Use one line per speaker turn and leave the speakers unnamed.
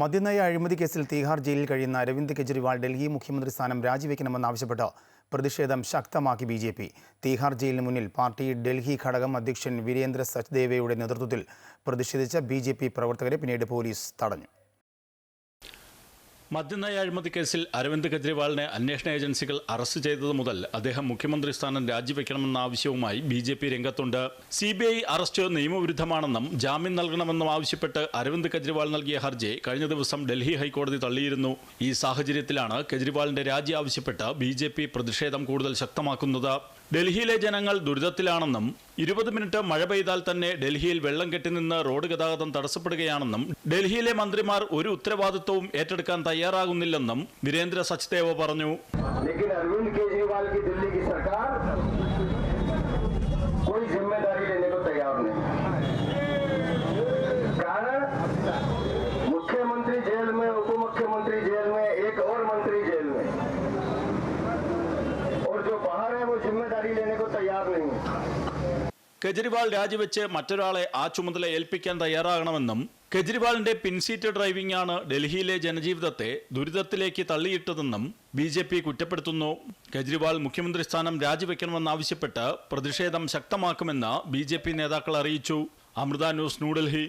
മദ്യനയ അഴിമതി കേസിൽ തീഹാർ ജയിലിൽ കഴിയുന്ന അരവിന്ദ് കെജ്രിവാൾ ഡൽഹി മുഖ്യമന്ത്രി സ്ഥാനം രാജിവെക്കണമെന്നാവശ്യപ്പെട്ട് പ്രതിഷേധം ശക്തമാക്കി ബി ജെ പി. തീഹാർ ജയിലിന് മുന്നിൽ പാർട്ടി ഡൽഹി ഘടകം അധ്യക്ഷൻ വീരേന്ദ്ര സച്ദേവയുടെ നേതൃത്വത്തിൽ പ്രതിഷേധിച്ച ബി പ്രവർത്തകരെ പിന്നീട് പോലീസ് തടഞ്ഞു.
മദ്യനയ അഴിമതി കേസിൽ അരവിന്ദ് കെജ്രിവാളിനെ അന്വേഷണ ഏജൻസികൾ അറസ്റ്റ് ചെയ്തത് മുതൽ അദ്ദേഹം മുഖ്യമന്ത്രി സ്ഥാനം രാജിവെക്കണമെന്ന ആവശ്യവുമായി ബി ജെ പി രംഗത്തുണ്ട്. സി ബി ഐ അറസ്റ്റ് നിയമവിരുദ്ധമാണെന്നും ജാമ്യം നൽകണമെന്നും ആവശ്യപ്പെട്ട് അരവിന്ദ് കെജ്രിവാൾ നൽകിയ ഹർജി കഴിഞ്ഞ ദിവസം ഡൽഹി ഹൈക്കോടതി തള്ളിയിരുന്നു. ഈ സാഹചര്യത്തിലാണ് കെജ്രിവാളിന്റെ രാജി ആവശ്യപ്പെട്ട് ബി പ്രതിഷേധം കൂടുതൽ ശക്തമാക്കുന്നത്. ഡൽഹിയിലെ ജനങ്ങൾ ദുരിതത്തിലാണെന്നും ഇരുപത് മിനിറ്റ് മഴ പെയ്താൽ തന്നെ ഡൽഹിയിൽ വെള്ളം കെട്ടിനിന്ന് റോഡ് ഗതാഗതം തടസ്സപ്പെടുകയാണെന്നും ഡൽഹിയിലെ മന്ത്രിമാർ ഒരു ഉത്തരവാദിത്വവും ഏറ്റെടുക്കാൻ തയ്യാറാകുന്നില്ലെന്നും വീരേന്ദ്ര സച്ദേവ പറഞ്ഞു
लेकिन अरविंद केजरीवाल की दिल्ली की सरकार कोई जिम्मेदारी लेने को तैयार नहीं कारण मुख्यमंत्री जेल में उप मुख्यमंत्री जेल में एक और मंत्री जेल में और जो बाहर है वो जिम्मेदारी लेने को तैयार नहीं है
കെജ്രിവാൾ രാജിവെച്ച് മറ്റൊരാളെ ആ ചുമതല ഏൽപ്പിക്കാൻ തയ്യാറാകണമെന്നും കെജ്രിവാളിന്റെ പിൻസീറ്റ് ഡ്രൈവിംഗ് ആണ് ഡൽഹിയിലെ ജനജീവിതത്തെ ദുരിതത്തിലേക്ക് തള്ളിയിട്ടതെന്നും ബി ജെ പി കുറ്റപ്പെടുത്തുന്നു. കെജ്രിവാൾ മുഖ്യമന്ത്രി സ്ഥാനം രാജിവെക്കണമെന്നാവശ്യപ്പെട്ട് പ്രതിഷേധം ശക്തമാക്കുമെന്ന് ബി ജെ പി നേതാക്കൾ അറിയിച്ചു. അമൃത ന്യൂസ് ന്യൂഡൽഹി.